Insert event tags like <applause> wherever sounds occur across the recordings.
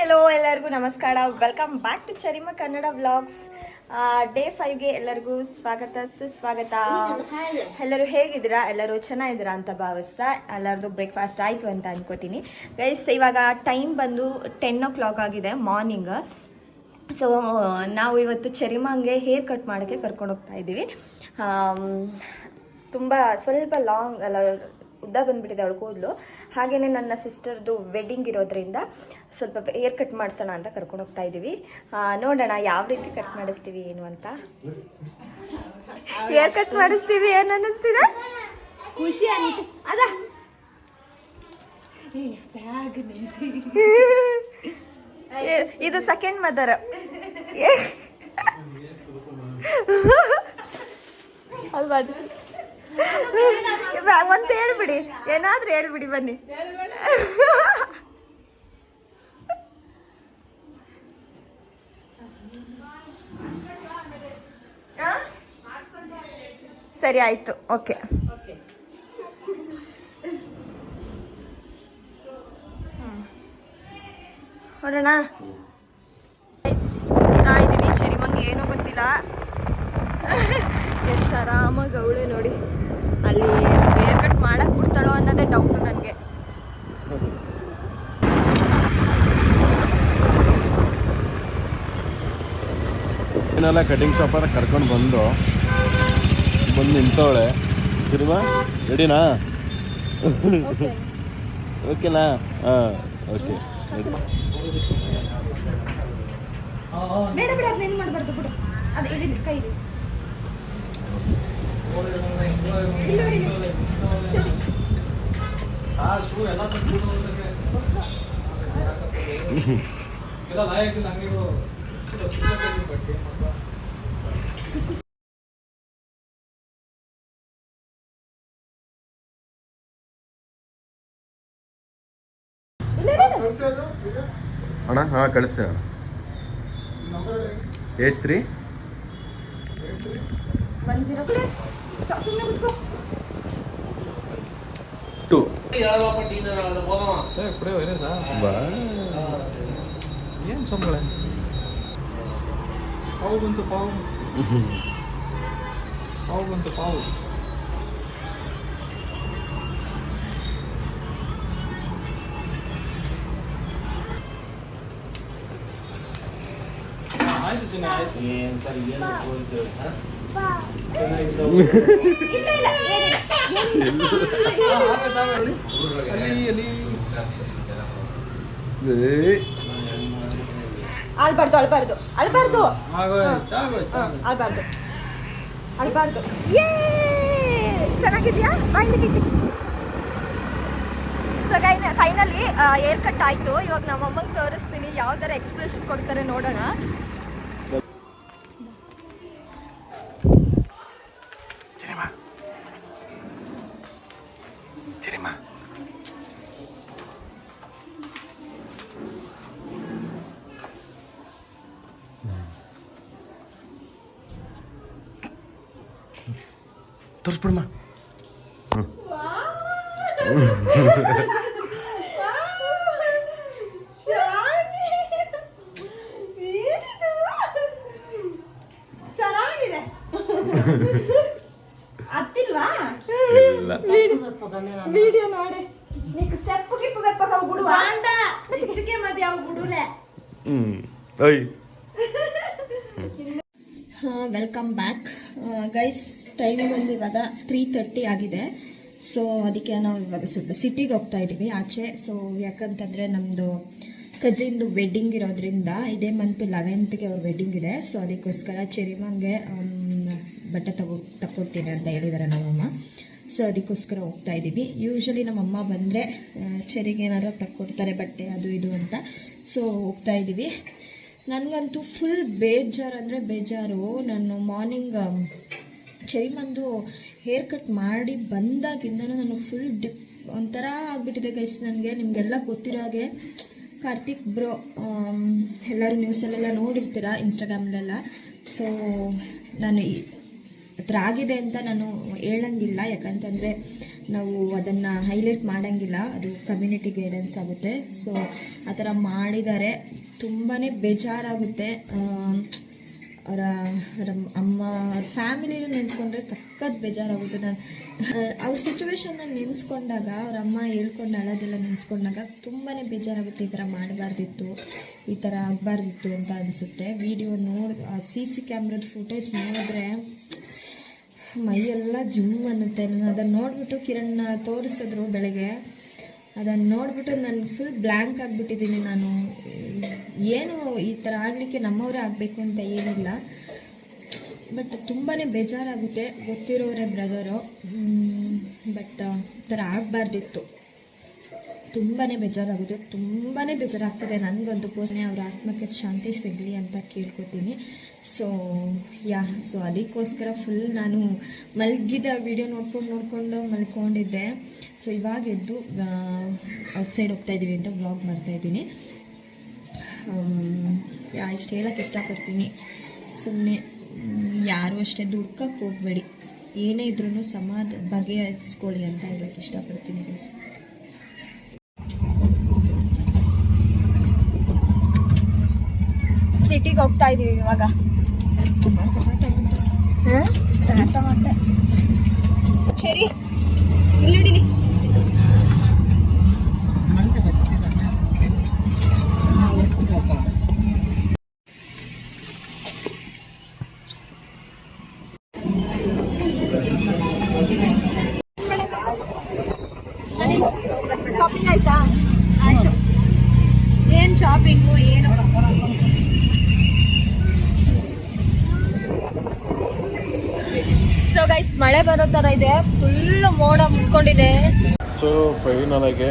Hello ಎಲ್ಲರಿಗೂ ನಮಸ್ಕಾರ. Welcome back to Charima Kannada vlogs day ಫೈವ್ಗೆ ಎಲ್ಲರಿಗೂ ಸ್ವಾಗತ, ಸುಸ್ವಾಗತ. ಎಲ್ಲರೂ ಹೇಗಿದ್ದೀರಾ? ಎಲ್ಲರೂ ಚೆನ್ನಾಗಿದ್ದೀರಾ ಅಂತ ಭಾವಿಸ್ತಾ ಎಲ್ಲರದು ಬ್ರೇಕ್ಫಾಸ್ಟ್ ಆಯಿತು ಅಂತ ಅನ್ಕೋತೀನಿ. ಗೈಸ್ ಇವಾಗ ಟೈಮ್ ಬಂದು ಟೆನ್ ಓ ಕ್ಲಾಕ್ ಆಗಿದೆ ಮಾರ್ನಿಂಗ್ ಸೊ ನಾವು ಇವತ್ತು ಚರಿಮಂಗೆ ಹೇರ್ ಕಟ್ ಮಾಡೋಕ್ಕೆ ಕರ್ಕೊಂಡು ಹೋಗ್ತಾ ಇದ್ದೀವಿ ತುಂಬ ಸ್ವಲ್ಪ ಲಾಂಗ್ ಅಲ್ಲ ಉದ್ದ ಬಂದ್ಬಿಟ್ಟಿದೆ ಅವಳು ಕೂದಲು. ಹಾಗೆಯೇ ನನ್ನ ಸಿಸ್ಟರ್ದು ವೆಡ್ಡಿಂಗ್ ಇರೋದ್ರಿಂದ ಸ್ವಲ್ಪ ಹೇರ್ ಕಟ್ ಮಾಡಿಸೋಣ ಅಂತ ಕರ್ಕೊಂಡು ಹೋಗ್ತಾ ಇದ್ದೀವಿ ನೋಡೋಣ ಯಾವ ರೀತಿ ಕಟ್ ಮಾಡಿಸ್ತೀವಿ ಏನು ಅಂತ. ಹೇರ್ ಕಟ್ ಮಾಡಿಸ್ತೀವಿ ಏನು ಅನ್ನಿಸ್ತಿದೆ? ಖುಷಿ ಆಗುತ್ತೆ ಅದ. ಇದು ಸೆಕೆಂಡ್ ಮದರ್ ಅಲ್ವಾ ಒಂದ್ ಹೇಳ್ಬಿಡಿ. ಏನಾದ್ರೂ ಹೇಳ್ಬಿಡಿ ಬನ್ನಿ? ಸರಿ ಆಯ್ತು. ಓಕೆ. ನೋಡೋಣ. ಹೋಗ್ತಾ ಚರಿಮಂಗೆ ಏನೂ ಗೊತ್ತಿಲ್ಲ. ಎಷ್ಟು ಆರಾಮಾಗಿ ಅವಳೆ ನೋಡಿ. ಅಲ್ಲಿ ಹೇರ್ ಕಟ್ ಮಾಡಕ್ ಬಿಡ್ತಾಳೋ ಅನ್ನೋದೇ ಡೌಟ್ ನನಗೆ ಏನೆಲ್ಲ ಕಟಿಂಗ್ ಶಾಪಲ್ಲಿ ಕರ್ಕೊಂಡು ಬಂದು ಬಂದು ನಿಂತವಳೆ. ಸಿನಿಮಾ ರೆಡಿನಾ ಓಕೆನಾ? ಹಾಂ ಓಕೆ ರೆಡಿ ಬೇಡ ಬಿಡ ಅದನ್ನ ಏನು ಮಾಡಬಾರ್ದು ಬಿಡು. ಅದು ಇಡಿ ಕೈ ಇಡಿ ಇಲ್ಲ, ಇಲ್ಲ. ಸರಿ ಇಲ್ಲ, ಇಲ್ಲ, ಇಲ್ಲ. ಅಣ್ಣ ಹಾಂ ಕಳಿಸ್ತೇವೆ ಅಣ್ಣ. Eight three? ಒನ್ ಜೀರೋ ಸುಮ್ಮನೆ ಕುತ್ಕೋ ಟು ಬಾ ಏನು ಸೊಂಬಳೆ ಪಾವು ಬಂತು ಪಾವು ಪಾವು ಬಂತು ಪಾವು ಆಯ್ತು ಚಿನ್ನ ಆಯ್ತು ಆ, ಆಗೋಯ್ತು, ಆಗೋಯ್ತು. ಅಲ್ಲಿ ಅಲ್ಲಿ ಅಳ್ಬಾರ್ದು ಅಳ್ಬಾರ್ದು ಅಳ್ಬಾರ್ದು. ಅಳ್ಬಾರ್ದು ಅಳ್ಬಾರ್ದು. ಯೇ! ಚೆನ್ನಾಗಿದ್ಯಾ? ಬಾಯ್ಲಿಕ್ಕೆ ಸೊ ಗೈನ ಫೈನಲಿ ಏರ್ ಕಟ್ ಆಯಿತು. ಇವಾಗ ನಮ್ಮ ಅಮ್ಮಂಗೆ ತೋರಿಸ್ತೀನಿ ಯಾವ ಥರ ಎಕ್ಸ್ಪ್ರೆಷನ್ ಕೊಡ್ತಾರೆ ನೋಡೋಣ. ಅತ್ತಿಲ್ವಾ ಇಲ್ಲ. ವಿಡಿಯೋ ನೋಡಿ. ನೀಕ್ ಸ್ಟೆಪ್ ಗಿಪ್ ಹೆಚ್ಚಿಗೆ ಅವು ಓಯ್. ವೆಲ್ಕಮ್ ಬ್ಯಾಕ್ ಗೈಸ್ ಟೈಮ್ ಬಂದು ಇವಾಗ ತ್ರೀ ತರ್ಟಿ ಆಗಿದೆ. ಸೊ ಅದಕ್ಕೆ ನಾವು ಇವಾಗ ಸ್ವಲ್ಪ ಸಿಟಿಗೆ ಹೋಗ್ತಾ ಇದ್ದೀವಿ ಆಚೆ ಸೊ ಯಾಕಂತಂದರೆ ನಮ್ಮದು ಕಜಿನ್ದು ವೆಡ್ಡಿಂಗ್ ಇರೋದ್ರಿಂದ ಇದೇ ಮಂತ್ ಲೆವೆಂತ್ಗೆ ಅವ್ರ ವೆಡ್ಡಿಂಗ್ ಇದೆ. ಸೊ ಅದಕ್ಕೋಸ್ಕರ ಚೆರಿಮಂಗೆ ಬಟ್ಟೆ ತಗೋ ತಕ್ಕೊಡ್ತೀನಿ ಅಂತ ಹೇಳಿದ್ದಾರೆ ನಮ್ಮಮ್ಮ. ಸೊ ಅದಕ್ಕೋಸ್ಕರ ಹೋಗ್ತಾ ಇದ್ದೀವಿ ಯೂಶ್ವಲಿ ನಮ್ಮಮ್ಮ ಬಂದರೆ ಚೆರಿಗೆ ಏನಾದ್ರು ತಕ್ಕೊಡ್ತಾರೆ ಬಟ್ಟೆ, ಅದು ಇದು ಅಂತ. ಸೊ ಹೋಗ್ತಾ ಇದ್ದೀವಿ ನನಗಂತೂ ಫುಲ್ ಬೇಜಾರು ಅಂದರೆ ಬೇಜಾರು. ನಾನು ಮಾರ್ನಿಂಗ್ ಚರಿಮಂದು ಹೇರ್ ಕಟ್ ಮಾಡಿ ಬಂದಾಗಿಂದನೂ ನಾನು ಫುಲ್ ಡಿಪ್ ಒಂಥರ ಆಗಿಬಿಟ್ಟಿದೆ ಗೈಸ್ ನನಗೆ ನಿಮಗೆಲ್ಲ ಗೊತ್ತಿರೋ ಹಾಗೆ ಕಾರ್ತಿಕ್ ಬ್ರೋ ಎಲ್ಲರೂ ನ್ಯೂಸಲ್ಲೆಲ್ಲ ನೋಡಿರ್ತೀರ ಇನ್ಸ್ಟಾಗ್ರಾಮಲ್ಲೆಲ್ಲ ಸೊ ನಾನು ಹತ್ರ ಆಗಿದೆ ಅಂತ ನಾನು ಹೇಳಂಗಿಲ್ಲ. ಯಾಕಂತಂದರೆ ನಾವು ಅದನ್ನು ಹೈಲೈಟ್ ಮಾಡೋಂಗಿಲ್ಲ. ಅದು ಕಮ್ಯುನಿಟಿ ಗೈಡೆನ್ಸ್ ಆಗುತ್ತೆ. ಸೊ ಆ ಥರ ಮಾಡಿದ್ದಾರೆ. ತುಂಬಾ ಬೇಜಾರಾಗುತ್ತೆ. ಅವರ ಅಮ್ಮ, ಅವ್ರ ಫ್ಯಾಮಿಲಿನೂ ನೆನೆಸ್ಕೊಂಡ್ರೆ ಸಖತ್ ಬೇಜಾರಾಗುತ್ತೆ. ನಾನು ಅವ್ರ ಸಿಚುವೇಶನ್ನ ನೆನೆಸ್ಕೊಂಡಾಗ, ಅವ್ರ ಅಮ್ಮ ಹೇಳ್ಕೊಂಡು ಅಳೋದೆಲ್ಲ ನೆನೆಸ್ಕೊಂಡಾಗ ತುಂಬಾ ಬೇಜಾರಾಗುತ್ತೆ. ಈ ಥರ ಮಾಡಬಾರ್ದಿತ್ತು, ಈ ಥರ ಆಗಬಾರ್ದಿತ್ತು ಅಂತ ಅನಿಸುತ್ತೆ. ವಿಡಿಯೋ ನೋಡಿ ಸಿ ಸಿ ಕ್ಯಾಮ್ರದ ಫುಟೇಜ್ ನೋಡಿದ್ರೆ ಮೈಯೆಲ್ಲ ಜುಮ್ ಅನ್ನುತ್ತೆ. ನಾನು ಅದನ್ನು ನೋಡಿಬಿಟ್ಟು ಕಿರಣ್ ತೋರಿಸಿದ್ರು ಬೆಳಗ್ಗೆ. ಅದನ್ನು ನೋಡಿಬಿಟ್ಟು ನಾನು ಫುಲ್ ಬ್ಲ್ಯಾಂಕ್ ಆಗಿಬಿಟ್ಟಿದ್ದೀನಿ ನಾನು. ಏನು ಈ ಥರ ಆಗಲಿಕ್ಕೆ ನಮ್ಮವರೇ ಆಗಬೇಕು ಅಂತ ಏನಿಲ್ಲ. ಬಟ್ ತುಂಬಾ ಬೇಜಾರಾಗುತ್ತೆ ಗೊತ್ತಿರೋರೆ ಬ್ರದರು. ಬಟ್ ಈ ಥರ ಆಗಬಾರ್ದಿತ್ತು. ತುಂಬಾ ಬೇಜಾರಾಗುತ್ತೆ ತುಂಬಾ ಬೇಜಾರಾಗ್ತದೆ ನನಗಂತೂ. ಪೋಸ್ನೆ ಅವ್ರ ಆತ್ಮಕ್ಕೆ ಶಾಂತಿ ಸಿಗಲಿ ಅಂತ ಕೇಳ್ಕೊತೀನಿ. ಸೊ ಯಾ ಸೊ ಅದಕ್ಕೋಸ್ಕರ ಫುಲ್ ನಾನು ಮಲಗಿದ ವಿಡಿಯೋ ನೋಡ್ಕೊಂಡು, ನೋಡಿಕೊಂಡು ಮಲ್ಕೊಂಡಿದ್ದೆ. ಸೊ ಇವಾಗ ಎದ್ದು ಔಟ್ಸೈಡ್ ಹೋಗ್ತಾ ಇದ್ದೀವಿ ಅಂತ ಬ್ಲಾಗ್ ಮಾಡ್ತಾ ಇದ್ದೀನಿ ಇಷ್ಟು ಹೇಳೋಕ್ಕೆ ಇಷ್ಟಪಡ್ತೀನಿ. ಸುಮ್ಮನೆ ಯಾರು ಅಷ್ಟೇ ದುಡ್ಕಕ್ಕೆ ಹೋಗಬೇಡಿ. ಏನೇ ಇದ್ರೂ ಸಮಾಧ ಬಗೆಹರಿಸ್ಕೊಳ್ಳಿ ಅಂತ ಹೇಳೋಕ್ಕೆ ಇಷ್ಟಪಡ್ತೀನಿ ಗೈಸ್ ಸಿಟಿಗೆ ಹೋಗ್ತಾ ಇದೀವಿ ಇವಾಗ. ಸರಿ ಇಲ್ಲಿ ಶಾಪಿಂಗ್ ಆಯ್ತಾ ಆಯ್ತು ಏನ್ ಶಾಪಿಂಗು ಏನು ಸೊ ಗೈಸ್ ಮಳೆ ಬರೋ ಥರ ಇದೆ. ಫುಲ್ ಮೋಡ ಮುಟ್ಕೊಂಡಿದೆ. ಸೊ ಫೈನಲ್ ಆಗಿ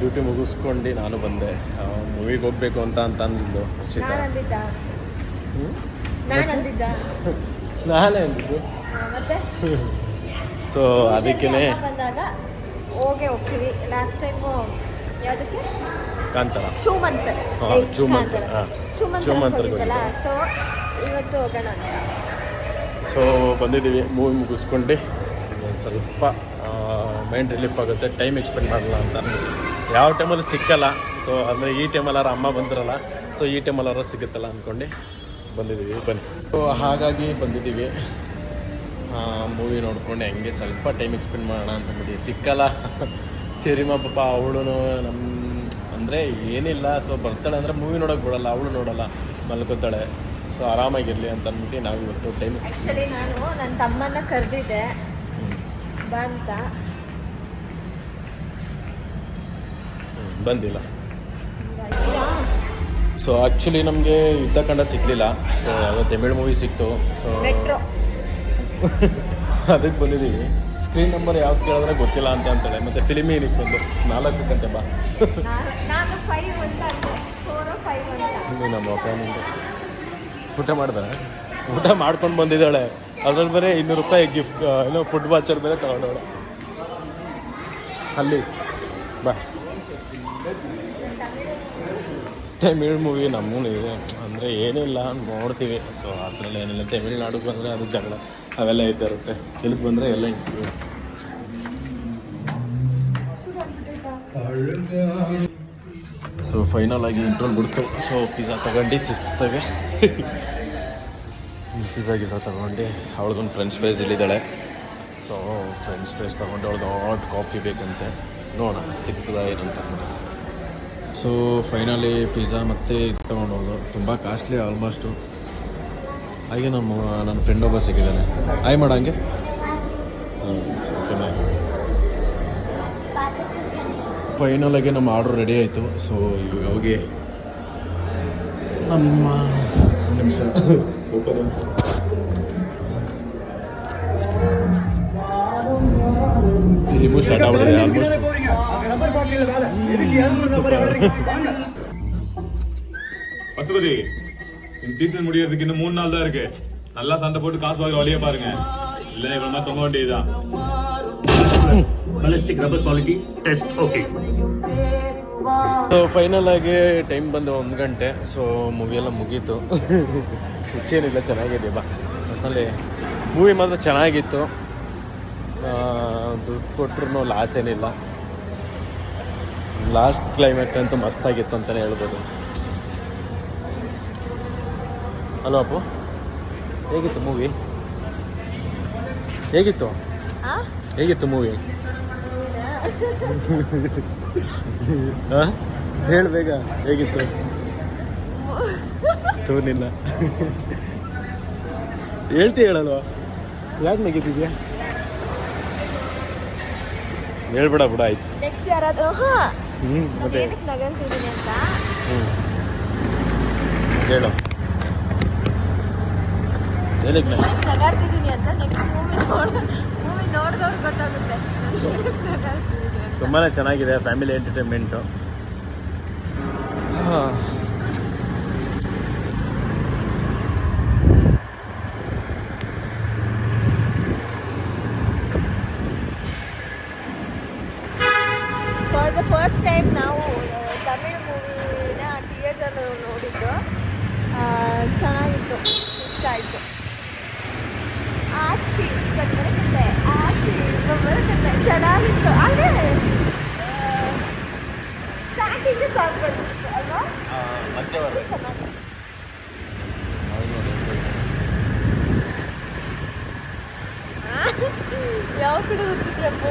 ಡ್ಯೂಟಿ ಮುಗಿಸ್ಕೊಂಡು ನಾನು ಬಂದೆ. ಮೂವಿಗೆ ಹೋಗ್ಬೇಕು ಅಂತ ಅಂತ ಅಂದಿದ್ದು ರಕ್ಷಿತಾ. ನಾನು ಅಂದಿದ್ದ. ಸೊ <laughs> <laughs> ಬಂದಾಗ ಹೋಗೇ ಹೋಗ್ತೀವಿ. ಲಾಸ್ಟ್ ಟೈಮು ಯಾವುದಕ್ಕೆ? ಕಾಂತಾರ. ಚೂಮಂತ್ ಹಾ, ಏ, ಚೂಮಂತ್, ಕಾಂತಾರ. ಹಾ. ಚೂಮಂತ್ ಚೂಮಂತ್ರಿಗೆ ಹೋಗಿದ್ದಲ್ಲ ಸೊ ಇವತ್ತು ಹೋಗೋಣ ಸೊ ಬಂದಿದ್ದೀವಿ ಮೂವಿ ಮುಗಿಸ್ಕೊಂಡು. ಸ್ವಲ್ಪ ಮೈಂಡ್ ರಿಲೀಫ್ ಆಗುತ್ತೆ ಟೈಮ್ ಎಕ್ಸ್ಪೆಂಡ್ ಮಾಡಲ್ಲ ಅಂತ. ಯಾವ ಟೈಮಲ್ಲಿ ಸಿಕ್ಕಲ್ಲ. ಸೊ ಅಂದರೆ ಈ ಟೈಮಲ್ಲಾರ ಅಮ್ಮ ಬಂದಿರಲ್ಲ. ಸೊ ಈ ಟೈಮಲ್ಲಾರ ಸಿಗುತ್ತಲ್ಲ ಅಂದ್ಕೊಂಡು ಬಂದಿದ್ದೀವಿ. ಬನ್ನಿ. ಸೊ ಹಾಗಾಗಿ ಬಂದಿದ್ದೀವಿ. ಮೂವಿ ನೋಡ್ಕೊಂಡು ಹೆಂಗೆ ಸ್ವಲ್ಪ ಟೈಮ್ ಎಕ್ಸ್ಪೆಂಡ್ ಮಾಡೋಣ ಅಂತಂದ್ಬಿಟ್ಟು ಸಿಕ್ಕಲ್ಲ. ಚಿರಿಮ ಪಾಪ ಅವಳು ನಮ್ಮ ಅಂದರೆ ಏನಿಲ್ಲ. ಸೊ ಬರ್ತಾಳೆ ಅಂದರೆ ಮೂವಿ ನೋಡೋಕೆ ಬಿಡಲ್ಲ, ಅವಳು ನೋಡಲ್ಲ. ಮಲ್ಕೋತಾಳೆ. ಸೊ ಆರಾಮಾಗಿರಲಿ ಅಂತ ಅಂದ್ಬಿಟ್ಟು ನಾವು ಇವತ್ತು ಟೈಮ್ ಆ್ಯಕ್ಚುಲಿ ನಾನು ನನ್ನ ತಮ್ಮನ್ನ ಕರೆದಿದ್ದೆ. ಬಂತ ಬಂದಿಲ್ಲ. ಸೊ ಆ್ಯಕ್ಚುಲಿ ನಮಗೆ ಯುದ್ಧಕಂಡ ಸಿಗಲಿಲ್ಲ. ಸೊ ಯಾವುದೋ ತಮಿಳ್ ಮೂವಿ ಸಿಕ್ತು. ಸೊ <laughs> ಅದಕ್ಕೆ ಬಂದಿದ್ದೀವಿ ಸ್ಕ್ರೀನ್ ನಂಬರ್ ಯಾವ ಕೇಳಿದ್ರೆ ಗೊತ್ತಿಲ್ಲ ಅಂತ ಅಂತಾಳೆ. ಮತ್ತೆ ಫಿಲಿಮ್ ಏನಿತ್ತು ಒಂದು? ನಾಲ್ಕು ಗಂಟೆ ಬಾ. ನಮ್ಮ ಊಟ ಮಾಡ್ದ ಊಟ ಮಾಡ್ಕೊಂಡು ಬಂದಿದ್ದಾಳೆ. ಅದ್ರಲ್ಲಿ ಬೇರೆ ಇನ್ನೂರು ರೂಪಾಯಿ ಗಿಫ್ಟ್ ಏನೋ ಫುಡ್ ವಾಚರ್ ಬೇರೆ ತಗೊಂಡವಳೆ. ಅಲ್ಲಿ ಬಾ. ತಮಿಳ್ ಮೂವಿ ನಮ್ಮೂ ಇದೆ. ಅಂದರೆ ಏನಿಲ್ಲ ನೋಡ್ತೀವಿ. ಸೊ ಅದ್ರಲ್ಲಿ ಏನಿಲ್ಲ. ತಮಿಳ್ನಾಡಿಗೆ ಬಂದರೆ ಅದು ಜಗಳ. ಅವೆಲ್ಲ ಇದ್ದೇ ಇರುತ್ತೆ. ಇಲ್ಲಿಗೆ ಬಂದರೆ ಎಲ್ಲ ಇರ್ತೀವಿ ಸೊ ಫೈನಲ್ ಆಗಿ ಇಂಟ್ರೋಲ್ ಬಿಡ್ತು. ಸೊ ಪಿಜ್ಜಾ ತಗೊಂಡು ಶಿಸ್ತಾಗೆ ಪಿಜ್ಜಾ ಗಿಜ್ಜಾ ತಗೊಂಡು ಅವಳಿಗೊಂದು ಫ್ರೆಂಚ್ ಫ್ರೈಸ್ ಇಲ್ಲಿದ್ದಾಳೆ ಸೊ ಫ್ರೆಂಚ್ ಫ್ರೈಸ್ ತಗೊಂಡು ಅವಳದು ಹಾಟ್ ಕಾಫಿ ಬೇಕಂತೆ. ನೋಡೋಣ, ಸಿಗ್ತದ ಏನಂತ. ಸೊ ಫೈನಲಿ ಪಿಜ್ಜಾ ಮತ್ತೆ ಇದು ತೊಗೊಂಡು ಹೋಗೋದು ತುಂಬ ಕಾಸ್ಟ್ಲಿ ಆಲ್ಮೋಸ್ಟು ಹಾಗೆ ನಮ್ಮ, ನನ್ನ ಫ್ರೆಂಡ್ ಒಬ್ಬ ಸಿಕ್ಕಿದ್ದಾನೆ. ಆಯ್ ಮಾಡಂಗೆ ಓಕೆನಾ ಫೈನಲ್ ಆಗಿ ನಮ್ಮ ಆರ್ಡ್ರ್ ರೆಡಿ ಆಯಿತು ಸೊ ಇವಾಗ ಹೋಗಿ ನಮ್ಮ ನಿಮಿಷ ಫಿಲಿಮು ಸ್ಟಾರ್ಟ್ ಆಗ್ಬಿಟ್ಟಿದೆ ಆಲ್ಮೋಸ್ಟ್ பசுபதி இந்த சீசன் முடியறதுக்கு இன்னும் மூணு நாள் தான் இருக்கு நல்லா சண்டை போட்டு காசு வாங்குற வழியை பாருங்க இல்ல இவ்வளவு மாதிரி தொங்க வேண்டியதுதான் ballistic rubber quality test okay so final ಆಗಿ ಟೈಮ್ ಬಂದು ಒಂದು ಗಂಟೆ. ಸೊ ಮೂವಿ ಎಲ್ಲ ಮುಗೀತು. <laughs> ಹುಚ್ಚೇನಿಲ್ಲ ಚೆನ್ನಾಗಿದೆ ಬಾ. ಅಲ್ಲಿ ಮೂವಿ ಮಾತ್ರ ಚೆನ್ನಾಗಿತ್ತು. ದುಡ್ಡು ಕೊಟ್ರು ಲಾಸ್ ಏನಿಲ್ಲ. ಲಾಸ್ಟ್ ಕ್ಲೈಮ್ಯಾಕ್ಟ್ ಅಂತೂ ಮಸ್ತಾಗಿತ್ತು ಅಂತಲೇ ಹೇಳ್ಬೋದು. ಹಲೋ ಅಪ್ಪು. ಹೇಗಿತ್ತು ಮೂವಿ ಹೇಗಿತ್ತು? ಹೇಗಿತ್ತು ಮೂವಿ <laughs> ಹೇಳು ಬೇಗ ಹೇಗಿತ್ತು? <laughs> ತೋನಿಲ್ಲ. ಹೇಳ್ತಿ ಹೇಳಲ್ವಾ? ಯಾಕೆ ನಗಿತಿದ್ಯಾ ಹೇಳ್ಬೇಡ ಬಿಡ ಆಯ್ತು. ನೆಕ್ಸ್ಟ್ ಯಾರಾದರೂ? ಹಾ. ಹ್ಞೂ ಮತ್ತೆ? ಏನಕ್ಕೆ ನಗಂತಿದ್ದೀನಿ ಅಂತ? ಹ್ಞೂ ಹೇಳು. ಏನಕ್ಕೆ ನಗಾಡ್ತಿದ್ದೀನಿ ಅಂತ ನೆಕ್ಸ್ಟ್ ಮೂವಿ ಮೂವಿ ನೋಡಿದವ್ರು ಗೊತ್ತಾಗುತ್ತೆ. ತುಂಬಾ ಚೆನ್ನಾಗಿದೆ family entertainment. For the first time ನಾವು ತಮಿಳ್ ಮೂವಿನ ಥಿಯೇಟರ್ ನೋಡಿದ್ದು. ಆ, ಚೆನ್ನಾಗಿತ್ತು ಇಷ್ಟ ಆಯಿತು. ಆಚಿ ಬರುತ್ತೆ ಆಚಿ ಬರುತ್ತೆ ಚೆನ್ನಾಗಿತ್ತು. ಆದರೆ ಸ್ಟಾರ್ಟಿಂಗ್ ಸಾಂಗ್ ಬಂದಿತ್ತು ಅಲ್ವಾ? ಚೆನ್ನಾಗಿತ್ತು. ಯಾವ ಕಡೆ ಬರ್ತಿದ್ಯಪ್ಪ